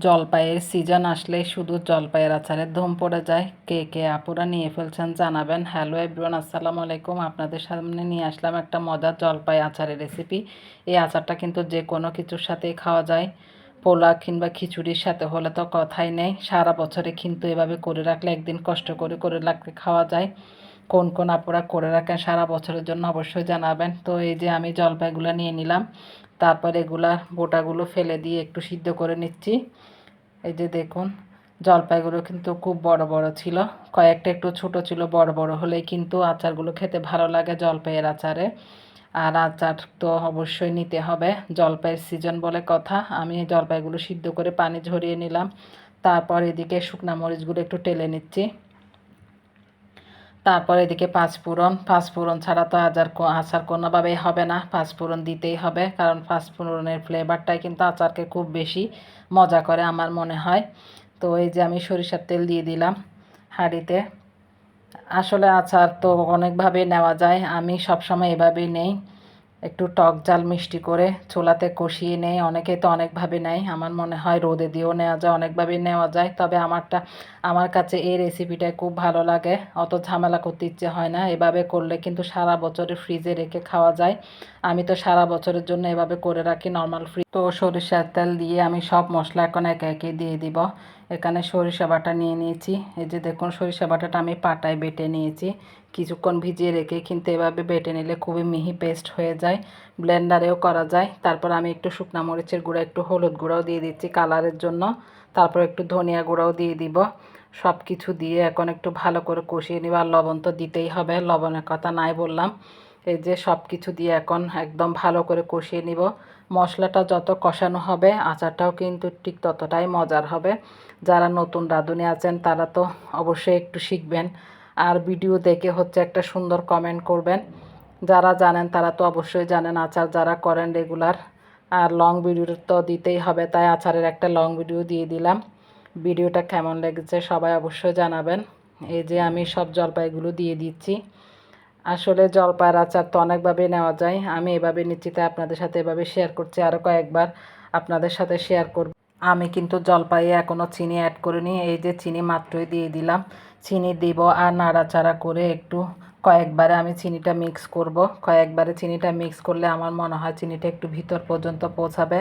জলপাইয়ের সিজন আসলে শুধু জলপাইয়ের আচারের ধুম পড়ে যায়। কে কে আপুরা নিয়ে ফেলছেন জানাবেন। হ্যালো এভরিওয়ান, আসসালামু আলাইকুম। আপনাদের সামনে নিয়ে আসলাম একটা মজার জলপাই আচারের রেসিপি। এই আচারটা কিন্তু যে কোনো কিছুর সাথেই খাওয়া যায়। পোলা কিংবা খিচুড়ির সাথে হলে তো কথাই নেই। সারা বছরে কিন্তু এভাবে করে রাখলে একদিন কষ্ট করে করে রাখলে খাওয়া যায়। কোন কোন আপুরা করে রাখেন সারা বছরের জন্য অবশ্যই জানাবেন। তো এই যে আমি জলপাইগুলো নিয়ে নিলাম, তারপর এগুলা বোটাগুলো ফেলে দিয়ে একটু সিদ্ধ করে নিচ্ছি। এই যে দেখুন, জলপাইগুলো কিন্তু খুব বড় বড় ছিল। কয়েকটা একটু ছোট ছিল, বড় বড় হলেই কিন্তু আচারগুলো খেতে ভালো লাগে জলপাইয়ের আচারে। আর আচার তো অবশ্যই নিতে হবে। জলপাইয়ের সিজন বলে কথা। আমি জলপাইগুলো সিদ্ধ করে পানি ঝরিয়ে নিলাম। তারপর এদিকে শুকনা মরিচগুলো একটু টেলে নিচ্ছি। তারপর এদিকে পাঁচফোড়ন। পাঁচফোড়ন ছাড়া তো আচার আচার কোনোভাবেই হবে না। পাঁচফোড়ন দিতেই হবে। কারণ পাঁচফোড়নের ফ্লেভারটাই কিন্তু আচারকে খুব বেশি মজা করে আমার মনে হয়। তো এই যে আমি সরিষার তেল দিয়ে দিলাম হাঁড়িতে। আসলে আচার তো অনেকভাবে নেওয়া যায়। আমি সবসময় এভাবেই নেই। একটু টক জাল মিষ্টি করে চুলাতে কষিয়ে নেই। অনেকে তো অনেকভাবে নেয়। আমার মনে হয় রোদে দিয়েও নেওয়া যায়, অনেকভাবেই নেওয়া যায়। তবে আমারটা, আমার কাছে এই রেসিপিটাই খুব ভালো লাগে। অত ঝামেলা করতে ইচ্ছে হয় না। এভাবে করলে কিন্তু সারা বছরে ফ্রিজে রেখে খাওয়া যায়। আমি তো সারা বছরের জন্য এভাবে করে রাখি নর্মাল ফ্রিজ তো সরিষার তেল দিয়ে আমি সব মশলা এখন একে একে দিয়ে দিব। এখানে সরিষা বাটা নিয়ে নিয়েছি। এই যে দেখুন, সরিষা বাটাটা আমি পাটায় বেটে নিয়েছি। কিছুক্ষণ ভিজিয়ে রেখে কিন্তু এভাবে বেটে নিলে খুবই মিহি পেস্ট হয়ে যায়। ব্লেন্ডারেও করা যায়। তারপর আমি একটু শুকনা মরিচের গুঁড়া, একটু হলুদ গুঁড়াও দিয়ে দিচ্ছি কালারের জন্য। তারপর একটু ধনিয়া গুঁড়াও দিয়ে দিব। সব কিছু দিয়ে এখন একটু ভালো করে কষিয়ে নিব। আর লবণ তো দিতেই হবে, লবণের কথা নাই বললাম। এই যে সব কিছু দিয়ে এখন একদম ভালো করে কষিয়ে নিব। মশলাটা যত কষানো হবে, আচারটাও কিন্তু ঠিক ততটাই মজার হবে। যারা নতুন রাঁধুনি আছেন, তারা তো অবশ্যই একটু শিখবেন। আর ভিডিও দেখে হচ্ছে একটা সুন্দর কমেন্ট করবেন। যারা জানেন, তারা তো অবশ্যই জানেন আচার যারা করেন রেগুলার। আর লং ভিডিও তো দিতেই হবে, তাই আচারের একটা লং ভিডিও দিয়ে দিলাম। ভিডিওটা কেমন লেগেছে সবাই অবশ্যই জানাবেন। এই যে আমি সব জলপাইগুলো দিয়ে দিচ্ছি। আসলে জলপাইয়ের আচার তো অনেকভাবেই নেওয়া যায়। আমি এভাবে নিশ্চিত আপনাদের সাথে এভাবে শেয়ার করছি আরও কয়েকবার আপনাদের সাথে শেয়ার করব। আমি কিন্তু জলপাইয়ে এখনও চিনি অ্যাড করিনি, এই যে চিনি মাত্রই দিয়ে দিলাম। চিনি দিব আর নাড়াচাড়া করে একটু কয়েকবারে আমি চিনিটা মিক্স করব। কয়েকবারে চিনিটা মিক্স করলে আমার মনে হয় চিনিটা একটু ভিতর পর্যন্ত পৌঁছাবে।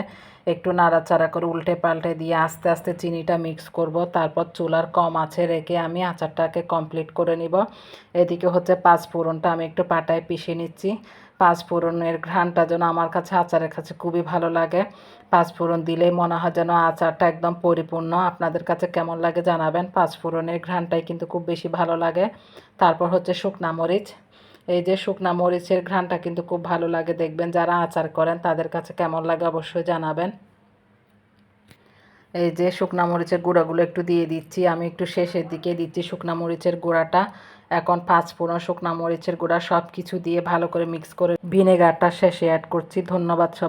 একটু নাড়াচাড়া করে উল্টে পাল্টে দিয়ে আস্তে আস্তে চিনিটা মিক্স করব। তারপর চুলার কম আছে রেখে আমি আচারটাকে কমপ্লিট করে নিব। এদিকে হচ্ছে পাঁচ ফোড়নটা আমি একটু পাটায় পিষে নিচ্ছি। পাঁচ ফোড়নের ঘ্রাণটা যেন আমার কাছে, আচারের কাছে খুবই ভালো লাগে। পাঁচ ফোড়ন দিলেই মনে হয় যেন আচারটা একদম পরিপূর্ণ। আপনাদের কাছে কেমন লাগে জানাবেন। পাঁচ ফোড়নের ঘ্রাণটাই কিন্তু খুব বেশি ভালো লাগে। তারপর হচ্ছে শুকনা মরিচ। এই যে শুকনা মরিচের ঘ্রাণটা কিন্তু খুব ভালো লাগে। দেখবেন যারা আচার করেন তাদের কাছে কেমন লাগে অবশ্যই জানাবেন। এই যে শুকনা মরিচের গুঁড়াগুলো একটু দিয়ে দিচ্ছি। আমি একটু শেষের দিকে দিচ্ছি শুকনা মরিচের গুঁড়াটা। এখন পাঁচ ফোড়ন শুকনা মরিচের গুঁড়া সব কিছু দিয়ে ভালো করে মিক্স করে ভিনেগারটা শেষে অ্যাড করছি। ধন্যবাদ সব